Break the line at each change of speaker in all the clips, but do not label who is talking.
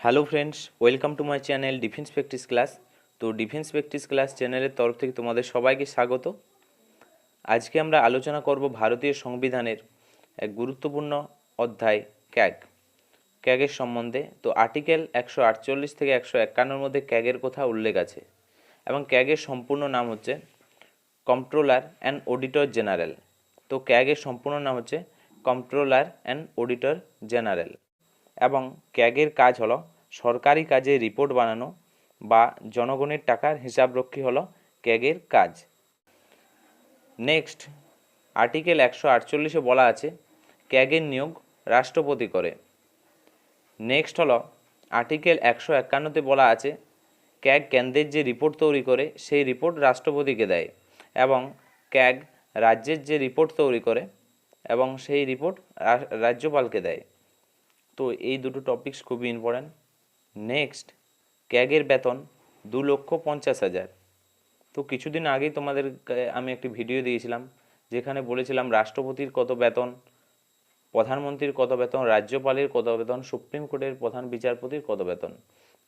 Hello friends welcome to my channel defence practice class তো defence practice class চ্যানেলের তরফ থেকে তোমাদের সবাইকে স্বাগত। আজকে আমরা আলোচনা করব ভারতীয় সংবিধানের এক গুরুত্বপূর্ণ অধ্যায়, ক্যাগ। ক্যাগের সম্বন্ধে। তো আর্টিকেল একশো আটচল্লিশ থেকে একশো একান্নর মধ্যে ক্যাগের কথা উল্লেখ আছে এবং ক্যাগের সম্পূর্ণ নাম হচ্ছে কন্ট্রোলার অ্যান্ড অডিটর জেনারেল তো ক্যাগের সম্পূর্ণ নাম হচ্ছে কন্ট্রোলার অ্যান্ড অডিটর জেনারেল এবং ক্যাগের কাজ হলো সরকারি কাজে রিপোর্ট বানানো বা জনগণের টাকার হিসাবরক্ষী হলো ক্যাগের কাজ। নেক্সট আর্টিকেল একশো আটচল্লিশে বলা আছে ক্যাগের নিয়োগ রাষ্ট্রপতি করে। নেক্সট হলো আর্টিকেল একশো একান্নতে বলা আছে ক্যাগ কেন্দ্রের যে রিপোর্ট তৈরি করে, সেই রিপোর্ট রাষ্ট্রপতিকে দেয় এবং ক্যাগ রাজ্যের যে রিপোর্ট তৈরি করে এবং সেই রিপোর্ট রাজ্যপালকে দেয়। তো এই দুটো টপিকস খুবই ইম্পর্ট্যান্ট নেক্সট ক্যাগের বেতন দু লক্ষ পঞ্চাশ হাজার। তো কিছুদিন আগেই তোমাদের আমি একটি ভিডিও দিয়েছিলাম, যেখানে বলেছিলাম রাষ্ট্রপতির কত বেতন, প্রধানমন্ত্রীর কত বেতন, রাজ্যপালের কত বেতন, সুপ্রিম কোর্টের প্রধান বিচারপতির কত বেতন।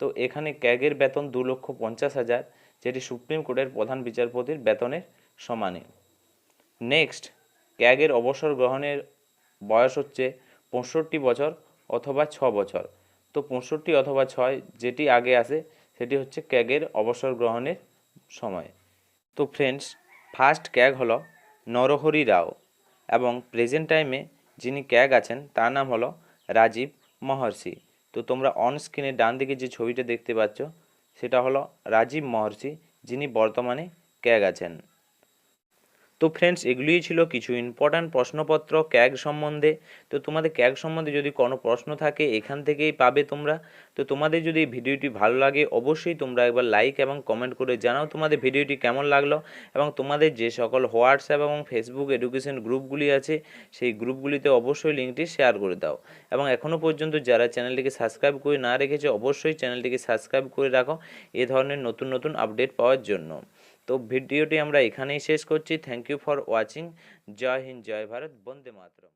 তো এখানে ক্যাগের বেতন দু লক্ষ পঞ্চাশ হাজার, যেটি সুপ্রিম কোর্টের প্রধান বিচারপতির বেতনের সমানে। নেক্সট ক্যাগের অবসর গ্রহণের বয়স হচ্ছে পঁয়ষট্টি বছর অথবা ছ বছর। তো পঁয়ষট্টি অথবা ছয় যেটি আগে আসে, সেটি হচ্ছে ক্যাগের অবসর গ্রহণের সময়। তো ফ্রেন্ডস ফার্স্ট ক্যাগ হলো নরহরি রাও এবং প্রেজেন্ট টাইমে যিনি ক্যাগ আছেন, তার নাম হলো রাজীব মহর্ষি। তো তোমরা অন স্ক্রিনে ডান দিকে যে ছবিটা দেখতে পাচ্ছ, সেটা হলো রাজীব মহর্ষি যিনি বর্তমানে ক্যাগ আছেন। তো ফ্রেন্ডস এগুলিই ছিল কিছু ইম্পর্ট্যান্ট প্রশ্নপত্র ক্যাগ সম্বন্ধে। তো তোমাদের ক্যাগ সম্বন্ধে যদি কোনো প্রশ্ন থাকে, এখান থেকেই পাবে তোমরা। তো তোমাদের যদি ভিডিওটি ভালো লাগে, অবশ্যই তোমরা একবার লাইক এবং কমেন্ট করে জানাও তোমাদের ভিডিওটি কেমন লাগল। এবং তোমাদের যে সকল হোয়াটসঅ্যাপ এবং ফেসবুক এডুকেশন গ্রুপগুলি আছে, সেই গ্রুপগুলিতে অবশ্যই লিঙ্কটি শেয়ার করে দাও। এবং এখনও পর্যন্ত যারা চ্যানেলটিকে সাবস্ক্রাইব করে না রেখেছে, অবশ্যই চ্যানেলটিকে সাবস্ক্রাইব করে রাখো, এ ধরনের নতুন নতুন আপডেট পাওয়ার জন্য। তো ভিডিওটি আমরা এখানেই শেষ করছি। থ্যাংক ইউ ফর ওয়াচিং জয় হিন্দ, জয় ভারত, বন্দে মাতরম।